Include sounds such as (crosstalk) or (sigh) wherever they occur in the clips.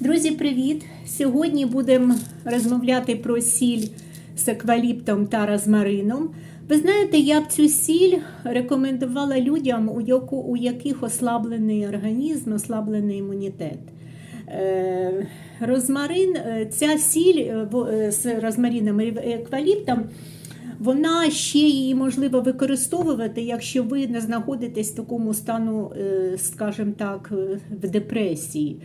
Друзі, привіт! Сьогодні будемо розмовляти про сіль з екваліптом та розмарином. Ви знаєте, я б цю сіль рекомендувала людям, у яких ослаблений організм, ослаблений імунітет. Е, Розмарин, е, ця сіль е, з розмарином і екваліптом, вона ще її можливо використовувати, якщо ви не знаходитесь в такому стану, скажімо так, в депресії.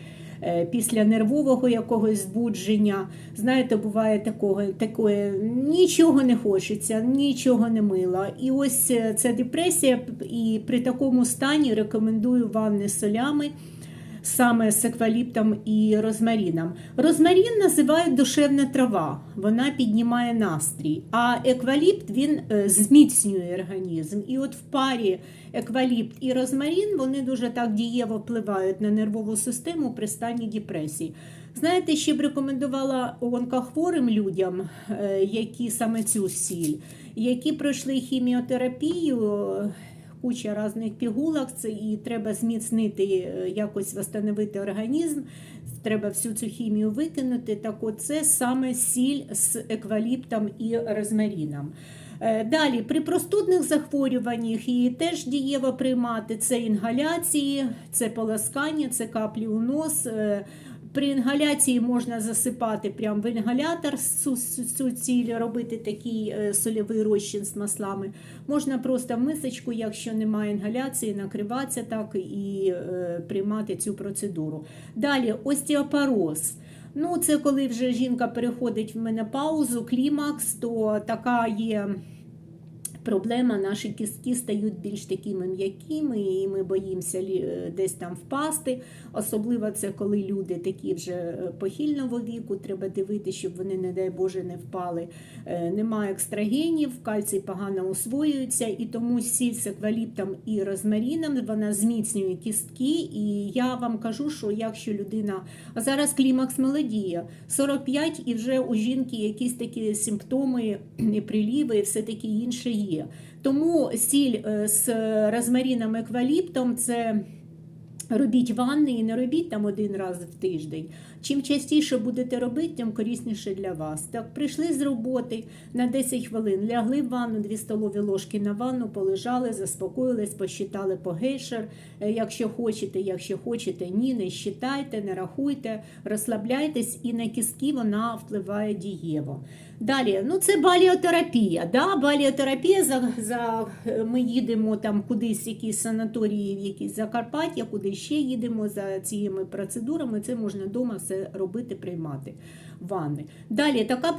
Е, Після нервового якогось збудження, знаєте, буває такого, такое, нічого не хочеться, нічого не мило. І ось е, ця депресія, і при такому стані рекомендую ванни солями саме з екваліптом і розмаріном. Розмарін називають душевна трава, вона піднімає настрій, а екваліпт він е, зміцнює організм. І от в парі екваліпт і розмарін вони дуже так дієво впливають на нервову систему при стані депресії. Знаєте, ще б рекомендувала онкохворим людям, е, які саме цю сіль, які пройшли хіміотерапію куча різних пігулок, це і треба зміцнити, е, якось встановити організм, треба всю цю хімію викинути. Так от це саме сіль з екваліптом і розмаріном. Е, Далі, при простудних захворюваннях її теж дієво приймати. Це інгаляції, це полоскання, це каплі у нос. При інгаляції можна засипати прямо в інгалятор цю, цю ціль, робити такий е, сольовий розчин з маслами. Можна просто в мисочку, якщо немає інгаляції, накриватися так і е, приймати цю процедуру. Далі остеопороз. Ну, це коли вже жінка переходить в менопаузу, клімакс, то така є. Проблема, наші кістки стають більш такими м'якими, і ми боїмося е, десь там впасти. Особливо це коли люди такі вже е, похильного віку, треба дивитися, щоб вони, не дай Боже, не впали. Е, Немає екстрагенів, кальцій погано усвоюється, і тому сіль з екваліптом і розмаріном вона зміцнює кістки. І я вам кажу, що якщо людина, а зараз клімакс молодіє, 45 і вже у жінки якісь такі симптоми, приліви, і все таке інше є. Тому сіль е, з розмаріном екваліптом це. Робіть ванни і не робіть там один раз в тиждень. Чим частіше будете робити, тим корисніше для вас. Так, прийшли з роботи на 10 хвилин, лягли в ванну, 2 столові ложки на ванну, полежали, заспокоїлись, посчитали по гейшер. Е, Якщо хочете, якщо хочете, ні, не считайте, не рахуйте, розслабляйтесь, і на кістки вона впливає дієво. Далі, ну це баліотерапія. Да? Баліотерапія за, за е, ми їдемо там кудись, якісь санаторії, в якісь Закарпаття, ще їдемо за цими процедурами. Це можна вдома все робити, приймати ванни. Далі така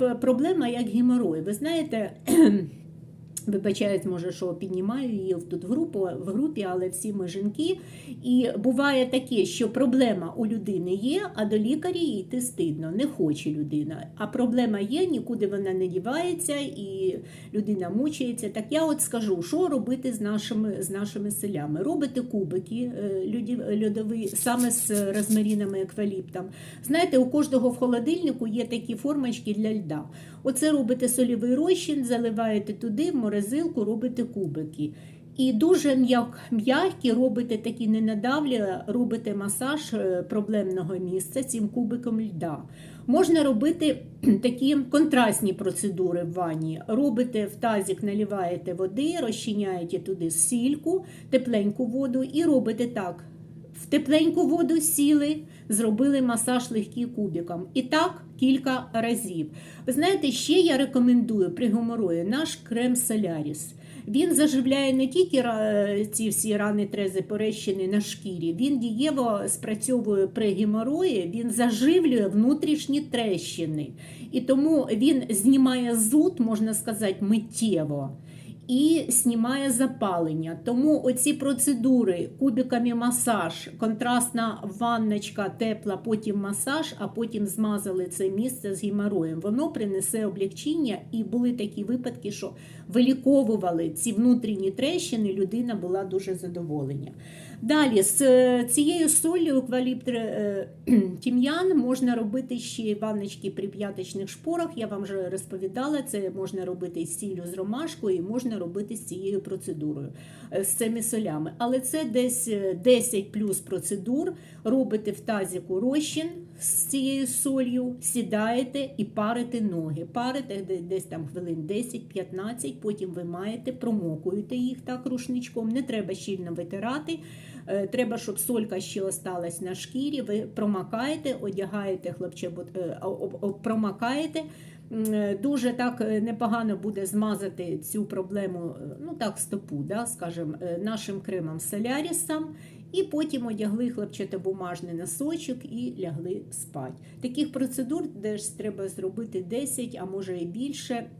е, проблема, як геморой. Ви знаєте. (clears throat) Вибачаюсь, може, що піднімаю її тут групу в групі, але всі ми жінки. І буває таке, що проблема у людини є, а до лікаря йти стидно, не хоче людина. А проблема є, нікуди вона не дівається, і людина мучається. Так я от скажу, що робити з нашими з нашими селями. Робите кубики е, льодові саме з розмарінами екваліптом. Знаєте, у кожного в холодильнику є такі формочки для льда. Оце робите солівий розчин, заливаєте туди, в морозилку, робите кубики. І дуже м'які робите такі не надавлі, робите масаж е, проблемного місця цим кубиком льда. Можна робити (clears throat) такі контрастні процедури в ванні. Робите в тазик, наливаєте води, розчиняєте туди сільку, тепленьку воду і робите так. В тепленьку воду сіли, зробили масаж легкий кубиком. І так кілька разів. Ви знаєте, ще я рекомендую при геморої наш крем Соляріс. Він заживляє не тільки ці всі рани трези порещини на шкірі, він дієво спрацьовує при геморої, він заживлює внутрішні трещини. І тому він знімає зуд, можна сказати, миттєво і знімає запалення. Тому оці процедури кубиками масаж, контрастна ванночка тепла, потім масаж, а потім змазали це місце з геморроєм. Воно принесе облегчення, і були такі випадки, що виліковували ці внутрішні трещини, людина була дуже задоволена. Далі з е, цією солью евкаліпт е, тім'ян можна робити ще ванночки при п'яточних шпорах. Я вам вже розповідала, це можна робити із сіллю з ромашкою, і можна робити з цією процедурою, е, з цими солями. Але це десь е, 10 плюс процедур. Робите в тазіку розчин з цією солью, сідаєте і парите ноги. Парите десь там хвилин 10-15, потім ви маєте, промокуєте їх так рушничком. Не треба щільно витирати. Е, Треба, щоб солька ще осталась на шкірі. Ви промакаєте, одягаєте е, об- промакаєте. Е, Дуже так е, непогано буде змазати цю проблему, е, ну так, стопу, да, скажімо, нашим кремом солярісом, і потім одягли хлопчатобумажний носочок і лягли спати. Таких процедур теж треба зробити 10, а може і більше.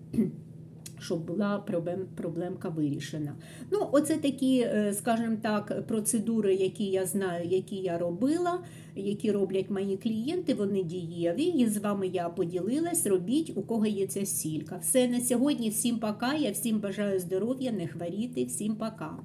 Щоб була проблем, проблемка вирішена. Ну, оце такі, е, скажімо так, процедури, які я знаю, які я робила, які роблять мої клієнти, вони дієві. І з вами я поділилась. Робіть, у кого є ця сілька. Все на сьогодні. Всім пока. Я всім бажаю здоров'я, не хворіти. Всім пока.